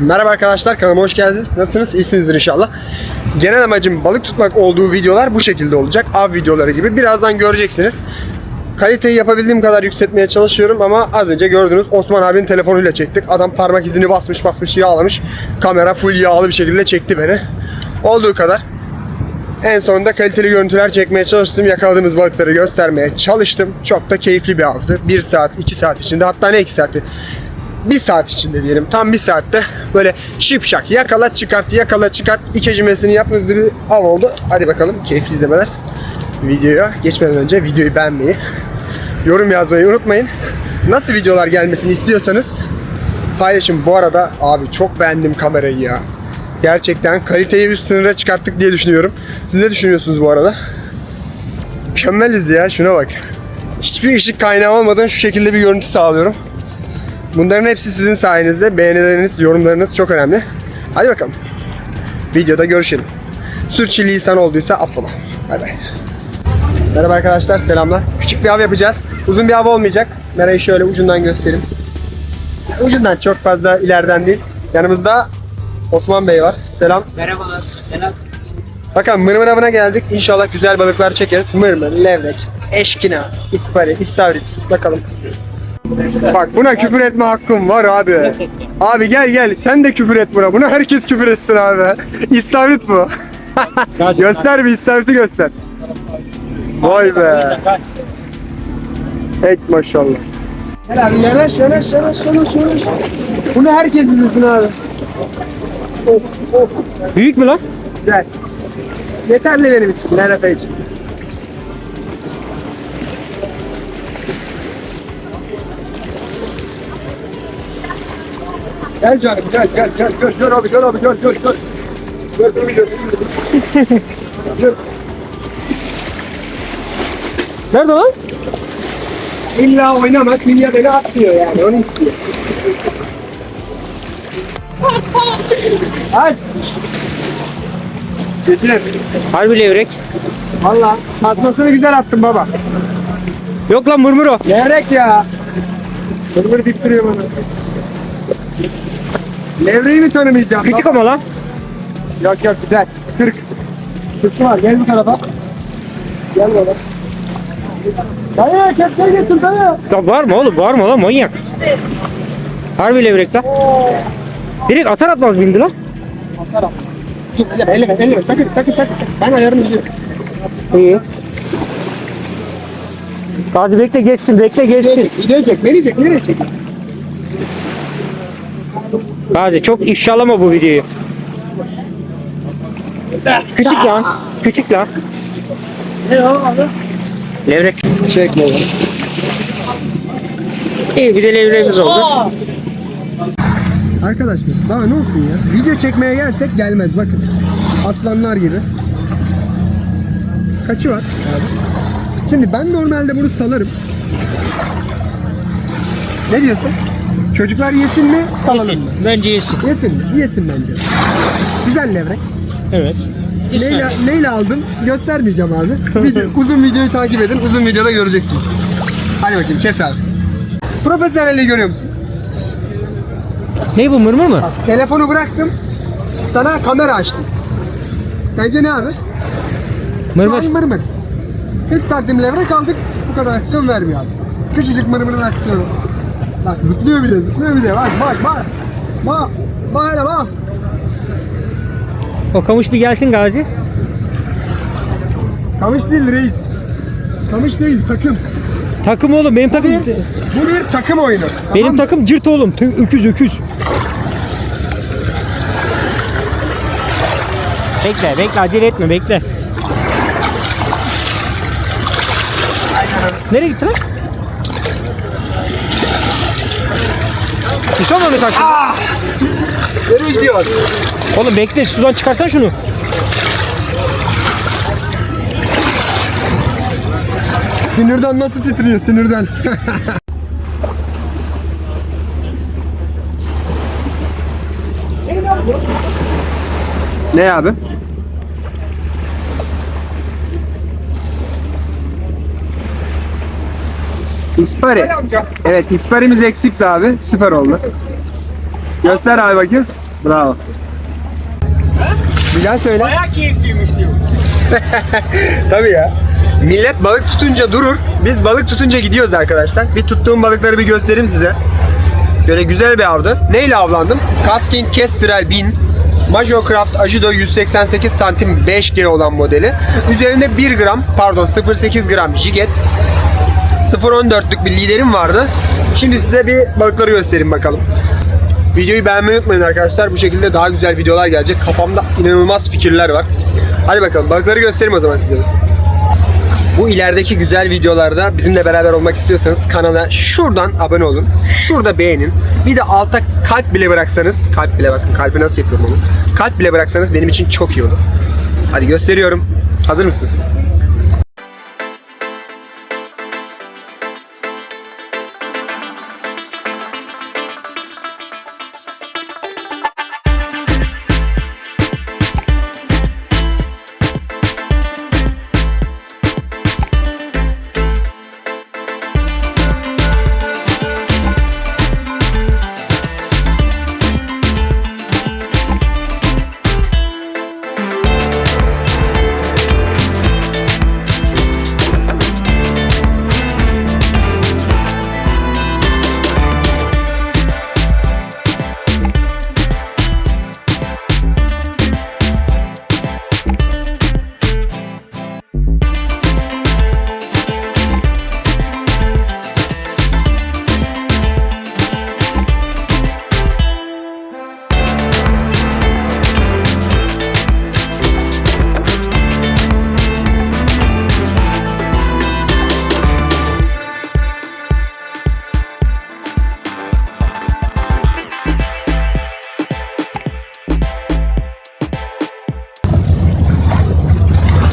Merhaba arkadaşlar kanalıma hoş geldiniz. Nasılsınız? İyisinizdir inşallah. Genel amacım balık tutmak olduğu videolar bu şekilde olacak. Av videoları gibi. Birazdan göreceksiniz. Kaliteyi yapabildiğim kadar yükseltmeye çalışıyorum ama az önce gördünüz Osman abinin telefonuyla çektik. Adam parmak izini basmış basmış yağlamış. Kamera full yağlı bir şekilde çekti beni. Olduğu kadar. En sonunda kaliteli görüntüler çekmeye çalıştım. Yakaladığımız balıkları göstermeye çalıştım. Çok da keyifli bir avdı. 1 saat, 2 saat içinde hatta ne 2 saati? Bir saat içinde diyelim. Tam bir saatte böyle şipşak yakala çıkart yakala çıkart iki cümlesini yap hızlı bir av oldu. Hadi bakalım keyifli izlemeler. Videoya geçmeden önce videoyu beğenmeyi, yorum yazmayı unutmayın. Nasıl videolar gelmesini istiyorsanız paylaşın. Bu arada abi çok beğendim kamerayı ya. Gerçekten kaliteyi üst sınıra çıkarttık diye düşünüyorum. Siz ne düşünüyorsunuz bu arada? Mükemmeliz ya şuna bak. Hiçbir ışık kaynağı olmadan şu şekilde bir görüntü sağlıyorum. Bunların hepsi sizin sayenizde. Beğenileriniz, yorumlarınız çok önemli. Hadi bakalım. Videoda görüşelim. Sürçülisan olduysa affola. Bay bay. Merhaba arkadaşlar, selamlar. Küçük bir av yapacağız. Uzun bir av olmayacak. Merayı şöyle ucundan göstereyim. Ucundan çok fazla ileriden değil. Yanımızda Osman Bey var. Selam. Merhabalar. Selam. Bakalım mırmır avına geldik. İnşallah güzel balıklar çekeriz. Mırmır, levrek, eşkina, ispari, istavrit. Bakalım. Bak buna küfür etme hakkım var abi. Abi gel gel sen de küfür et buna. Buna herkes küfür etsin abi. İstavrit bu. göster bir istavriti göster. Vay be. Ek maşallah. Gel abi yanaş yanaş yanaş yanaş yanaş. Bunu herkes izlesin abi. Of of. Büyük mü lan? Güzel. Yeterli benim için, Nerefe için. Gel canım gel gel gel gel gel abi gel abi gel gel gel. Gel gel gel. Gel. Nerede lan? İlla oynamak, illa beni atmıyor yani, onu istiyor. Aç. Getir. Harbi levrek. Valla tasmasını güzel attın baba. Yok lan mırmır o. Levrek ya. Mırmır dip duruyor bana. Levreyi mi tanımayacağım? Küçük ama lan. Yok yok güzel. 40. 40 var gel bu tarafa. Gel baba. Dayı kepçeyi getir dayı. Ya mı oğlum? Mı lan manyak? Harbi levrek lan. Direkt atar atmaz bindi lan. Dur elleme elleme elleme sakın sakın sakın. sakın. Ben ayarını biliyorum. İyi. Gazi bekle geçsin, bekle geçsin. Video çek beni çek Gazi çok ifşalama bu videoyu. Küçük lan. Küçük lan. Levrek. Çek baba. İyi bir de levreğimiz oldu. Arkadaşlar daha ne olsun ya? Video çekmeye gelsek gelmez bakın. Aslanlar gibi. Kaçı var abi? Şimdi ben normalde bunu salarım. Ne diyorsun? Çocuklar yesin mi? Salalım Yesin. mı? Bence yesin. Yesin mi? Yesin bence. Güzel levrek. Evet. Neyle, neyle aldım? Göstermeyeceğim abi. Video, uzun videoyu takip edin. Uzun videoda göreceksiniz. Hadi bakayım kes abi. Profesyonelliği görüyor musun? Ne bu mırmır mı? Telefonu bıraktım. Sana kamera açtım. Sence ne abi? Mırmır. Mırmır. mırmır. 40 santim levrek aldık. Bu kadar aksiyon vermiyor abi. Küçücük mırmırın aksiyonu. Bak zıplıyor bile zıplıyor bile. Bak bak bak. Bak. Bak hele bak. O kamış bir gelsin Gazi. Kamış değil reis. Kamış değil takım. Takım oğlum benim takım. Bu bir takım oyunu. Benim Tamam mı? takım cırt oğlum. Tü- Öküz öküz. Bekle bekle acele etme bekle. Nereye gitti lan? Düşman mı kaçtı? Nereye gidiyor? Oğlum bekle sudan çıkarsan şunu. Sinirden nasıl titriyor sinirden? ne abi? İspari. Evet isparimiz eksikti abi. Süper oldu. Göster abi bakayım. Bravo. Bir daha söyle. Bayağı keyifliymiş diyor. Tabii ya. Millet balık tutunca durur. Biz balık tutunca gidiyoruz arkadaşlar. Bir tuttuğum balıkları bir göstereyim size. Böyle güzel bir avdı. Neyle avlandım? Kasking Kestrel 1000. Major Craft Ajido 188 santim 5G olan modeli. Üzerinde 1 gram, pardon 0.8 gram jiget. 0.14'lük bir liderim vardı. Şimdi size bir balıkları göstereyim bakalım. Videoyu beğenmeyi unutmayın arkadaşlar. Bu şekilde daha güzel videolar gelecek. Kafamda inanılmaz fikirler var. Hadi bakalım balıkları göstereyim o zaman size. Bu ilerideki güzel videolarda bizimle beraber olmak istiyorsanız kanala şuradan abone olun. Şurada beğenin. Bir de alta kalp bile bıraksanız, kalp bile bakın kalbi nasıl yapıyorum onu. Kalp bile bıraksanız benim için çok iyi olur. Hadi gösteriyorum. Hazır mısınız?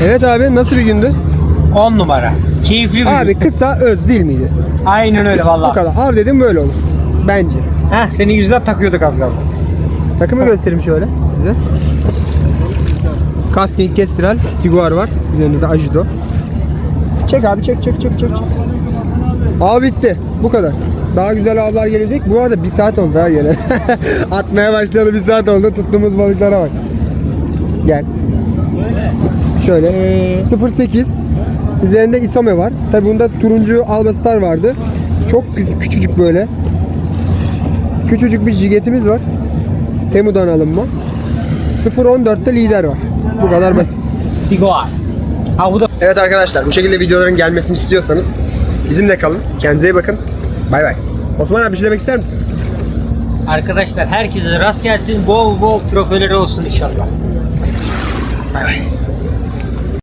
Evet abi nasıl bir gündü? 10 numara. Keyifli bir Abi gün. kısa öz değil miydi? Aynen öyle Bu valla. kadar. Av dedim böyle olur. Bence. Heh senin yüzden takıyorduk az kaldı. Takımı göstereyim şöyle size. Kasking Kestrel, Siguar var. Üzerinde de Ajido. Çek abi çek çek çek çek. çek. Av bitti. Bu kadar. Daha güzel avlar gelecek. Bu arada bir saat oldu ha gene. Atmaya başladı bir saat oldu. Tuttuğumuz balıklara bak. Gel. Şöyle. 0.8 Üzerinde Isome var. Tabi bunda turuncu Albastar vardı. Çok kü- küçücük böyle. Küçücük bir jigetimiz var. Temu'dan alınma. 0.14'te lider var. Bu kadar basit. Sigor. Ha bu da Evet arkadaşlar bu şekilde videoların gelmesini istiyorsanız bizimle kalın. Kendinize iyi bakın. Bay bay. Osman abi bir şey demek ister misin? Arkadaşlar herkese rast gelsin. Bol bol trofeleri olsun inşallah. Bay bay.